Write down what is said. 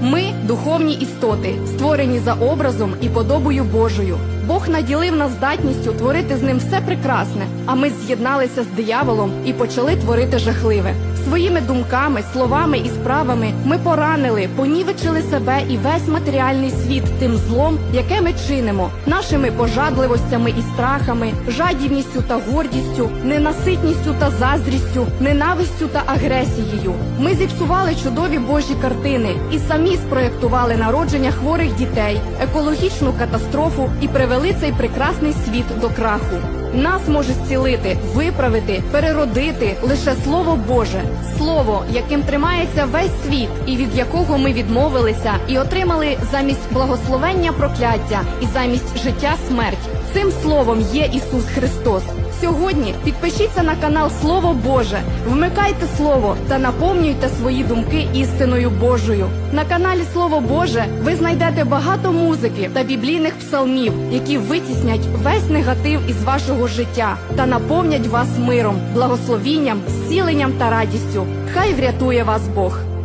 Ми духовні істоти, створені за образом і подобою Божою. Бог наділив нас здатністю творити з ним все прекрасне, а ми з'єдналися з дияволом і почали творити жахливе. Своїми думками, словами і справами ми поранили, понівечили себе і весь матеріальний світ тим злом, яке ми чинимо, нашими пожадливостями і страхами, жадібністю та гордістю, ненаситністю та заздрістю, ненавистю та агресією. Ми зіпсували чудові Божі картини і самі спроєктували народження хворих дітей, екологічну катастрофу і привели цей прекрасний світ до краху. Нас може зцілити, виправити, переродити лише слово Боже, слово, яким тримається весь світ, і від якого ми відмовилися і отримали замість благословення прокляття і замість життя смерть. Цим словом є Ісус Христос. Сьогодні підпишіться на канал Слово Боже, вмикайте слово та наповнюйте свої думки істиною Божою. На каналі Слово Боже ви знайдете багато музики та біблійних псалмів, які витіснять весь негатив із вашого життя та наповнять вас миром, благословінням, зціленням та радістю. Хай врятує вас Бог.